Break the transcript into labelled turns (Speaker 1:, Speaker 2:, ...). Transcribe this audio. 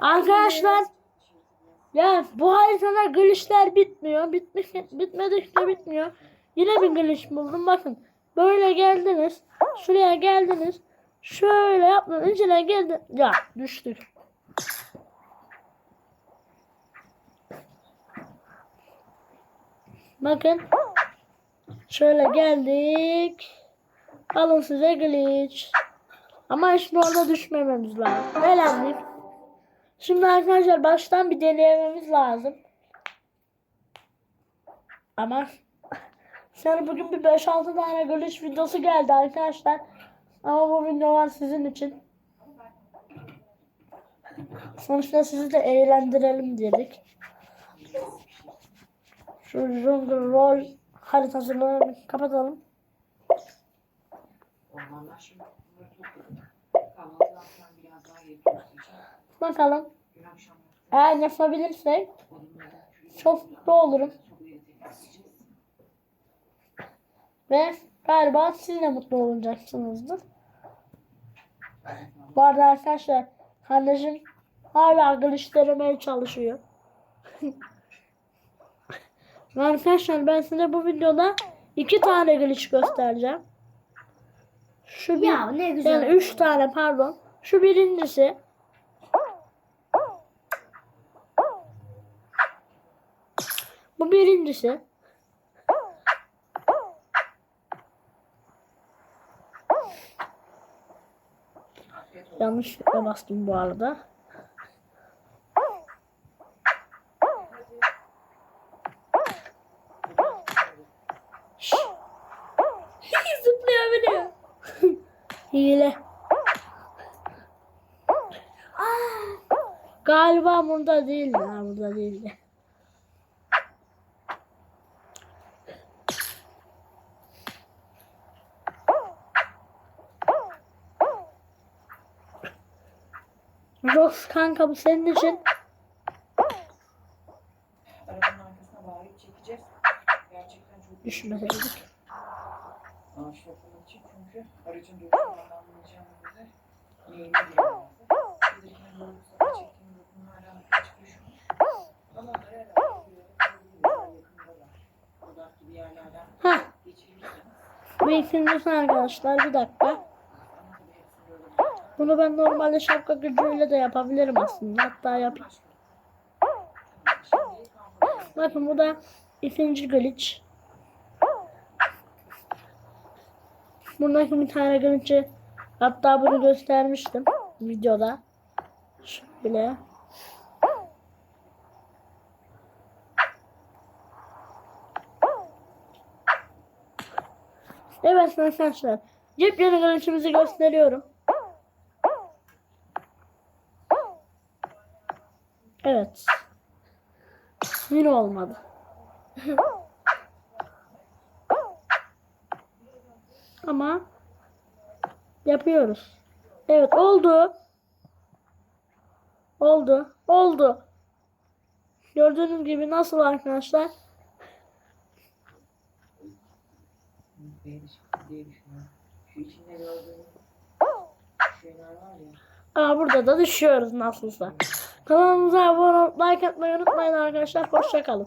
Speaker 1: Arkadaşlar ya bu haritada glitchler bitmiyor. Bitmiş, bitmedikçe bitmiyor. Yine bir glitch buldum. Bakın böyle geldiniz. Şuraya geldiniz. Şöyle yaptınız. İçine geldi. Ya düştük. Bakın. Şöyle geldik. Alın size glitch. Ama şimdi orada düşmememiz lazım. Elendik. Şimdi arkadaşlar baştan bir denememiz lazım. Ama yani bugün bir 5-6 tane glitch videosu geldi arkadaşlar. Ama bu videolar sizin için. Sonuçta sizi de eğlendirelim dedik. Şu jungle roll haritasını kapatalım. Bakalım. Eğer yapabilirsek çok mutlu olurum. Ve galiba siz de mutlu olacaksınızdır. Bu arada arkadaşlar kardeşim hala glitchlemeye çalışıyor. Arkadaşlar ben size bu videoda iki tane glitch göstereceğim. Şu bir,
Speaker 2: Ya ne güzel.
Speaker 1: yani üç tane pardon. Şu birincisi. Bu birincisi. Yanlışlıkla bastım bu arada. Şşş.
Speaker 2: Zıplıyor biliyor.
Speaker 1: Hile. Galiba burada değil ya burada değildi.
Speaker 3: Koyabiliriz. Yakındalar. Odak gibi yerlerden
Speaker 1: Heh.
Speaker 3: geçirirseniz.
Speaker 1: Bu ikincisi arkadaşlar bir dakika.
Speaker 3: Ama tabii hepsini böyle
Speaker 1: Bunu ben normalde şapka gücüyle de yapabilirim aslında. Hatta yapayım. Bakın bu da ikinci glitch. Buradaki bir tane glitch'i hatta bunu göstermiştim videoda. Şöyle. Evet arkadaşlar. Yepyeni glitch'imizi gösteriyorum. Evet. Yine olmadı. Ama yapıyoruz. Evet oldu. Oldu. Oldu. Gördüğünüz gibi nasıl arkadaşlar? Aa burada da düşüyoruz nasılsa. Kanalımıza abone olup like atmayı unutmayın arkadaşlar. Hoşçakalın.